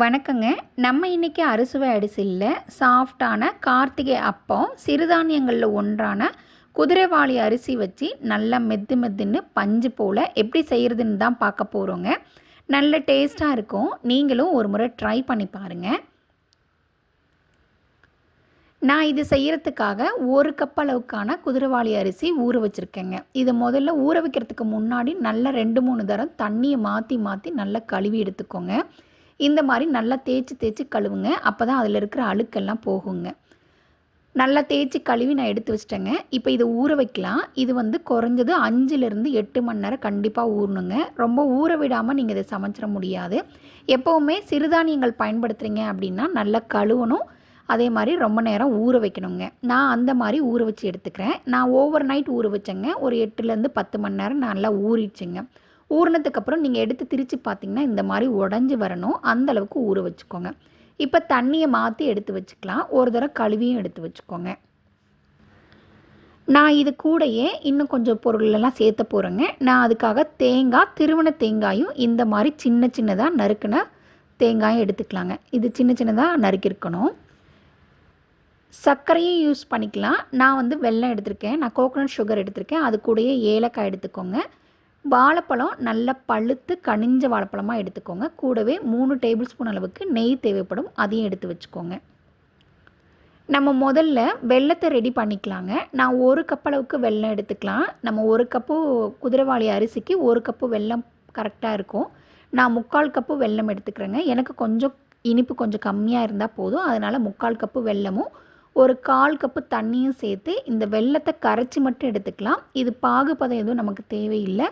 வணக்கங்க. நம்ம இன்றைக்கி அறுசுவை அரிசியில் சாஃப்டான கார்த்திகை அப்பம் சிறுதானியங்களில் ஒன்றான குதிரைவாளி அரிசி வச்சு நல்லா மெத்து மெத்துன்னு பஞ்சு போல் எப்படி செய்கிறதுன்னு தான் பார்க்க போகிறோங்க நல்ல டேஸ்ட்டாக இருக்கும். நீங்களும் ஒரு முறை ட்ரை பண்ணி பாருங்கள் நான் இது செய்கிறதுக்காக ஒரு கப் அளவுக்கான குதிரைவாளி அரிசி ஊற வச்சுருக்கேங்க. இதை முதல்ல ஊற வைக்கிறதுக்கு முன்னாடி நல்லா ரெண்டு மூணு தரம் தண்ணியை மாற்றி மாற்றி நல்லா கழுவி எடுத்துக்கோங்க. இந்த மாதிரி நல்லா தேய்ச்சி தேய்ச்சி கழுவுங்க. அப்போ தான் அதில் இருக்கிற அழுக்கெல்லாம் போகுங்க. நல்லா தேய்ச்சி கழுவி நான் எடுத்து வச்சிட்டேங்க. இப்போ இதை ஊற வைக்கலாம். இது வந்து குறைஞ்சது அஞ்சுலேருந்து எட்டு மணி நேரம் கண்டிப்பாக ஊறணுங்க. ரொம்ப ஊற விடாமல் நீங்கள் இதை சமைச்சிட முடியாது. எப்போவுமே சிறுதானியங்கள் பயன்படுத்துகிறீங்க அப்படின்னா நல்லா கழுவணும். அதே மாதிரி ரொம்ப நேரம் ஊற வைக்கணுங்க. நான் அந்த மாதிரி ஊற வச்சு எடுத்துக்கிறேன். நான் ஓவர் நைட் ஊற வச்சேங்க. ஒரு எட்டுலேருந்து பத்து மணி நேரம் நல்லா ஊறிடுச்சுங்க. ஊறினதுக்கப்புறம் நீங்கள் எடுத்து திரித்து பார்த்தீங்கன்னா இந்த மாதிரி உடஞ்சி வரணும். அந்தளவுக்கு ஊற வச்சுக்கோங்க. இப்போ தண்ணியை மாற்றி எடுத்து வச்சுக்கலாம். ஒரு தடவை கழுவியும் எடுத்து வச்சுக்கோங்க. நான் இது கூடயே இன்னும் கொஞ்சம் பொருளெல்லாம் சேர்த்த போகிறேங்க நான் அதுக்காக தேங்காய் திருவண தேங்காயும் இந்த மாதிரி சின்ன சின்னதாக நறுக்கின தேங்காயும் எடுத்துக்கலாங்க. இது சின்ன சின்னதாக நறுக்கிருக்கணும். சர்க்கரையும் யூஸ் பண்ணிக்கலாம். நான் வந்து வெள்ளம் எடுத்திருக்கேன். நான் கோகோனட் சுகர் எடுத்திருக்கேன். அது கூடயே ஏலக்காய் எடுத்துக்கோங்க. வாழைப்பழம் நல்லா பழுத்து கனிஞ்ச வாழைப்பழமாக எடுத்துக்கோங்க. கூடவே மூணு டேபிள் ஸ்பூன் அளவுக்கு நெய் தேவைப்படும் அதையும் எடுத்து வச்சுக்கோங்க. நம்ம முதல்ல வெள்ளத்தை ரெடி பண்ணிக்கலாங்க. நான் ஒரு கப் அளவுக்கு வெல்லம் எடுத்துக்கலாம். நம்ம ஒரு கப்பு குதிரைவாளி அரிசிக்கு ஒரு கப்பு வெல்லம் கரெக்டாக இருக்கும். நான் முக்கால் கப்பு வெல்லம் எடுத்துக்கிறேங்க. எனக்கு கொஞ்சம் இனிப்பு கொஞ்சம் கம்மியாக இருந்தால் போதும். அதனால் முக்கால் கப்பு வெல்லமும் ஒரு கால் கப்பு தண்ணியும் சேர்த்து இந்த வெள்ளத்தை கரைச்சி மட்டும் எடுத்துக்கலாம். இது பாகுபதம் எதுவும் நமக்கு தேவையில்லை.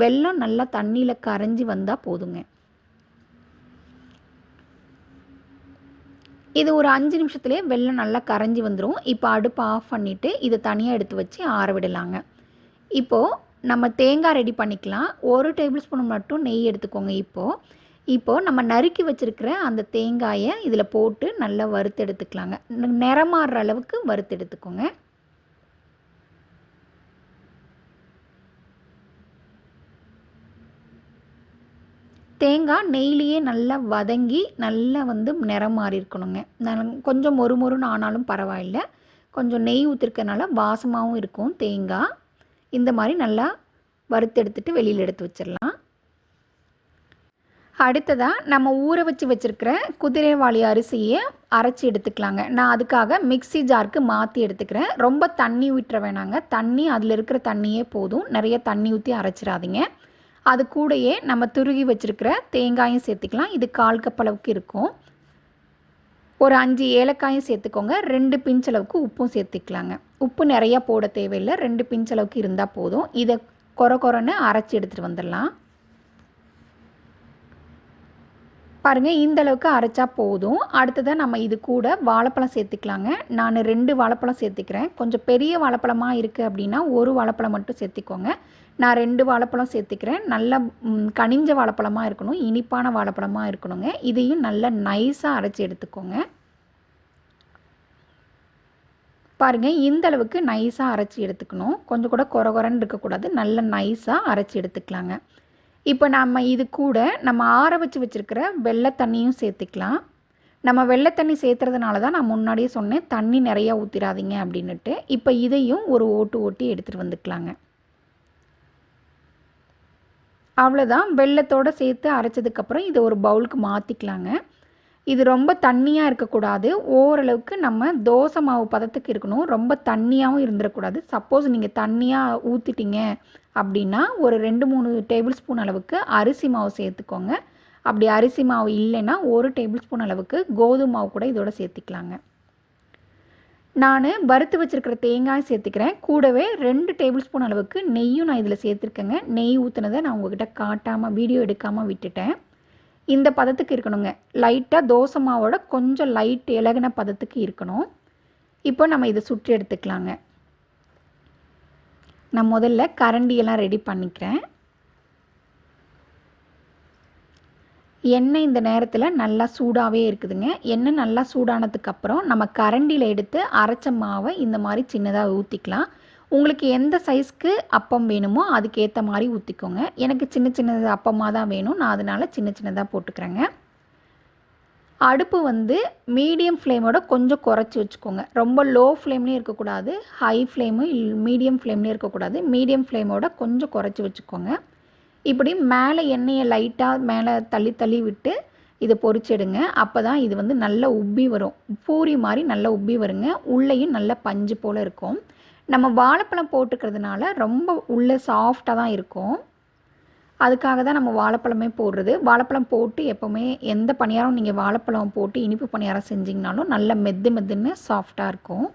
வெள்ளம் நல்லா தண்ணியில் கரைஞ்சி வந்தால் போதுங்க. இது ஒரு அஞ்சு நிமிஷத்துலேயே வெள்ளம் நல்லா கரைஞ்சி வந்துடும் இப்போ அடுப்பை ஆஃப் பண்ணிவிட்டு இதை தனியாக எடுத்து வச்சு ஆற விடலாங்க. இப்போது நம்ம தேங்காய் ரெடி பண்ணிக்கலாம். ஒரு டேபிள் ஸ்பூன் மட்டும் நெய் எடுத்துக்கோங்க இப்போது இப்போது நம்ம நறுக்கி வச்சுருக்கிற அந்த தேங்காயை இதில் போட்டு நல்லா வறுத்து எடுத்துக்கலாங்க. நிறமாறுற அளவுக்கு வறுத்து எடுத்துக்கோங்க. தேங்காய் நெய்லியே நல்லா வதங்கி நல்லா வந்து நிறம் மாறி இருக்கணுங்க. கொஞ்சம் மொறு மொறுன்னு ஆனாலும் பரவாயில்ல. கொஞ்சம் நெய் ஊற்றிருக்கனால வாசமாகவும் இருக்கும் தேங்காய். இந்த மாதிரி நல்லா வறுத்தெடுத்துட்டு வெளியில் எடுத்து வச்சிடலாம். அடுத்ததாக நம்ம ஊற வச்சு வச்சுருக்கிற குதிரைவாளி அரிசியை அரைச்சி எடுத்துக்கலாங்க. நான் அதுக்காக மிக்சி ஜாருக்கு மாற்றி எடுத்துக்கிறேன். ரொம்ப தண்ணி விட்டுற வேணாங்க. தண்ணி அதில் இருக்கிற தண்ணியே போதும். நிறைய தண்ணி ஊற்றி அரைச்சிடாதீங்க. அது கூடயே நம்ம துருகி வச்சுருக்கிற தேங்காயும் சேர்த்துக்கலாம். இது கால் கப் அளவுக்கு இருக்கும். ஒரு அஞ்சு ஏலக்காயும் சேர்த்துக்கோங்க. ரெண்டு பிஞ்ச் அளவுக்கு உப்பும் சேர்த்துக்கலாங்க. உப்பு நிறையா போட தேவையில்லை. ரெண்டு பிஞ்ச் அளவுக்கு இருந்தால் போதும். இதை கொர கொரன்னு அரைச்சி எடுத்துகிட்டு வந்துடலாம். பாருங்கள் இந்த அளவுக்கு அரைச்சா போதும். அடுத்ததாக நம்ம இது கூட வாழைப்பழம் சேர்த்துக்கலாங்க. நான் ரெண்டு வாழைப்பழம் சேர்த்துக்கிறேன். கொஞ்சம் பெரிய வாழைப்பழமாக இருக்குது அப்படின்னா ஒரு வாழைப்பழம் மட்டும் சேர்த்துக்கோங்க. நான் ரெண்டு வாழைப்பழம் சேர்த்துக்கிறேன். நல்ல கனிஞ்ச வாழைப்பழமாக இருக்கணும். இனிப்பான வாழைப்பழமாக இருக்கணுங்க. இதையும் நல்லா நைஸாக அரைச்சி எடுத்துக்கோங்க. பாருங்கள் இந்த அளவுக்கு நைஸாக அரைச்சி எடுத்துக்கணும். கொஞ்சம் கூட குறை குறைன்னு இருக்கக்கூடாது. நல்ல நைஸாக அரைச்சி எடுத்துக்கலாங்க. இப்போ நம்ம இது கூட நம்ம ஆற வச்சு வச்சுருக்கிற வெள்ளை தண்ணியும் சேர்த்துக்கலாம். நம்ம வெள்ளை தண்ணி சேர்த்துறதுனால தான் நான் முன்னாடியே சொன்னேன் தண்ணி நிறையா ஊற்றிடாதீங்க அப்படின்னுட்டு. இப்போ இதையும் ஒரு ஓட்டு ஓட்டி எடுத்துகிட்டு வந்துக்கலாங்க. அவ்வளோதான் வெள்ளத்தோடு சேர்த்து அரைச்சதுக்கப்புறம் இதை ஒரு பவுலுக்கு மாற்றிக்கலாங்க இது ரொம்ப தண்ணியாக இருக்கக்கூடாது. ஓரளவுக்கு நம்ம தோசை மாவு பதத்துக்கு இருக்கணும். ரொம்ப தண்ணியாகவும் இருந்துடக்கூடாது சப்போஸ் நீங்கள் தண்ணியாக ஊற்றிட்டீங்க அப்படின்னா ஒரு ரெண்டு மூணு டேபிள் ஸ்பூன் அளவுக்கு அரிசி மாவு சேர்த்துக்கோங்க. அப்படி அரிசி மாவு இல்லைன்னா ஒரு டேபிள் ஸ்பூன் அளவுக்கு கோதுமை மாவு கூட இதோட சேர்த்துக்கலாங்க. நான் வறுத்து வச்சுருக்கிற தேங்காய் சேர்த்துக்கிறேன். கூடவே ரெண்டு டேபிள் ஸ்பூன் அளவுக்கு நெய்யும் நான் இதில் சேர்த்துருக்கேங்க. நெய் ஊற்றுனதை நான் உங்ககிட்ட காட்டாமல் வீடியோ எடுக்காமல் விட்டுட்டேன். இந்த பதத்துக்கு இருக்கணுங்க. லைட்டாக தோசை மாவோட கொஞ்சம் லைட் இலகின பதத்துக்கு இருக்கணும். இப்போ நம்ம இதை சுற்றி எடுத்துக்கலாங்க. நான் முதல்ல கரண்டியெல்லாம் ரெடி பண்ணிக்கிறேன். எண்ணெய் இந்த நேரத்தில் நல்லா சூடாகவே இருக்குதுங்க. எண்ணெய் நல்லா சூடானதுக்கப்புறம் நம்ம கரண்டியில் எடுத்து அரைச்ச மாவை இந்த மாதிரி சின்னதாக ஊற்றிக்கலாம் உங்களுக்கு எந்த சைஸ்க்கு அப்பம் வேணுமோ அதுக்கேற்ற மாதிரி ஊற்றிக்கோங்க எனக்கு சின்ன சின்னது அப்பமாக தான் வேணும். நான் அதனால் சின்ன சின்னதாக போட்டுக்கிறேங்க. அடுப்பு வந்து மீடியம் ஃப்ளேமோட கொஞ்சம் குறைச்சி வச்சுக்கோங்க. ரொம்ப லோ ஃப்ளேம்லேயும் இருக்கக்கூடாது. ஹை ஃப்ளேமும் மீடியம் ஃப்ளேம்லேயும் இருக்கக்கூடாது. மீடியம் ஃப்ளேமோட கொஞ்சம் குறைச்சி வச்சுக்கோங்க. இப்படி மேலே எண்ணெயை லைட்டாக மேலே தள்ளி தள்ளி விட்டு இதை பொரிச்சிடுங்க அப்போ தான் இது வந்து நல்லா உப்பி வரும். பூரி மாதிரி நல்லா உப்பி வருங்க. உள்ளேயும் நல்ல பஞ்சு போல் இருக்கும். நம்ம வாழைப்பழம் போட்டுக்கிறதுனால ரொம்ப உள்ளே சாஃப்டாக தான் இருக்கும். அதுக்காக தான் நம்ம வாழைப்பழமே போடுறது. வாழைப்பழம் போட்டு எப்போவுமே எந்த பணியாரம் நீங்கள் வாழைப்பழம் போட்டு இனிப்பு பணியாரம் செஞ்சிங்கனாலும் நல்ல மெத்து மெத்துன்னு சாஃப்டாக இருக்கும்.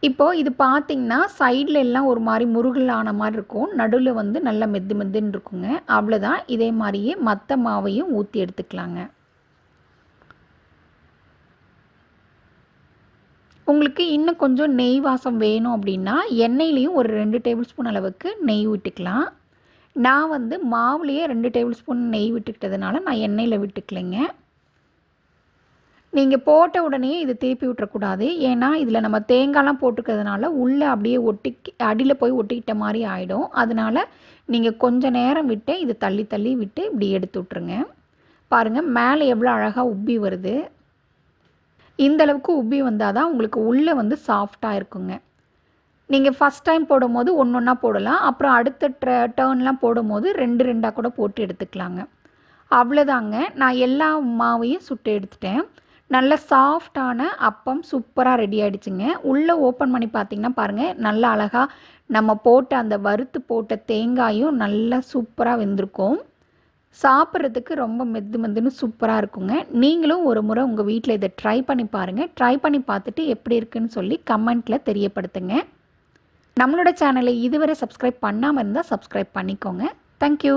இப்போது இது பார்த்திங்கன்னா சைடில் எல்லாம் ஒரு மாதிரி முருகல் ஆன மாதிரி இருக்கும். நடுவில் வந்து நல்ல மெத்து மெத்துன்னு இருக்குங்க. அவ்வளோதான் இதே மாதிரியே மற்ற மாவையும் ஊற்றி எடுத்துக்கலாங்க. உங்களுக்கு இன்னும் கொஞ்சம் நெய் வாசம் வேணும் அப்படின்னா எண்ணெயிலையும் ஒரு ரெண்டு டேபிள் ஸ்பூன் அளவுக்கு நெய் விட்டுக்கலாம். நான் வந்து மாவுலேயே ரெண்டு டேபிள் ஸ்பூன் நெய் விட்டுக்கிட்டதுனால நான் எண்ணெயில் விட்டுக்கலைங்க. நீங்கள் போட்ட உடனே இது திருப்பி விட்டுறக்கூடாது. ஏன்னா இதில் நம்ம தேங்காய்லாம் போட்டுக்கிறதுனால உள்ளே அப்படியே ஒட்டி அடியில் போய் ஒட்டிக்கிட்ட மாதிரி ஆகிடும் அதனால் நீங்கள் கொஞ்சம் நேரம் விட்டு இது தள்ளி தள்ளி விட்டு இப்படி எடுத்து விட்ருங்க பாருங்கள் மேலே எவ்வளோ அழகாக உப்பி வருது. இந்தளவுக்கு உப்பி வந்தால் தான் உங்களுக்கு உள்ளே வந்து சாஃப்டாக இருக்குங்க. நீங்கள் ஃபஸ்ட் டைம் போடும்போது ஒன்று ஒன்றா போடலாம். அப்புறம் அடுத்த ட்ர டேர்ன்லாம் போடும்போது ரெண்டு ரெண்டாக கூட போட்டு எடுத்துக்கலாங்க. அவ்வளோதாங்க. நான் எல்லா மாவையும் சுட்டு எடுத்துட்டேன். நல்ல சாஃப்டான அப்பம் சூப்பராக ரெடி ஆகிடுச்சுங்க உள்ளே ஓப்பன் பண்ணி பார்த்தீங்கன்னா பாருங்கள் நல்லா அழகாக நம்ம போட்ட அந்த வறுத்து போட்ட தேங்காயும் நல்லா சூப்பராக வெந்திருக்கும். சாப்பிட்றதுக்கு ரொம்ப மெத்து மெத்துன்னு சூப்பராக இருக்குங்க. நீங்களும் ஒரு முறை உங்கள் வீட்டில் இதை ட்ரை பண்ணி பாருங்கள் ட்ரை பண்ணி பார்த்துட்டு எப்படி இருக்குன்னு சொல்லி கமெண்ட்டில் தெரியப்படுத்துங்க. நம்மளோட சேனலை இதுவரை சப்ஸ்கிரைப் பண்ணாமல் இருந்தால் சப்ஸ்கிரைப் பண்ணிக்கோங்க. தேங்க்யூ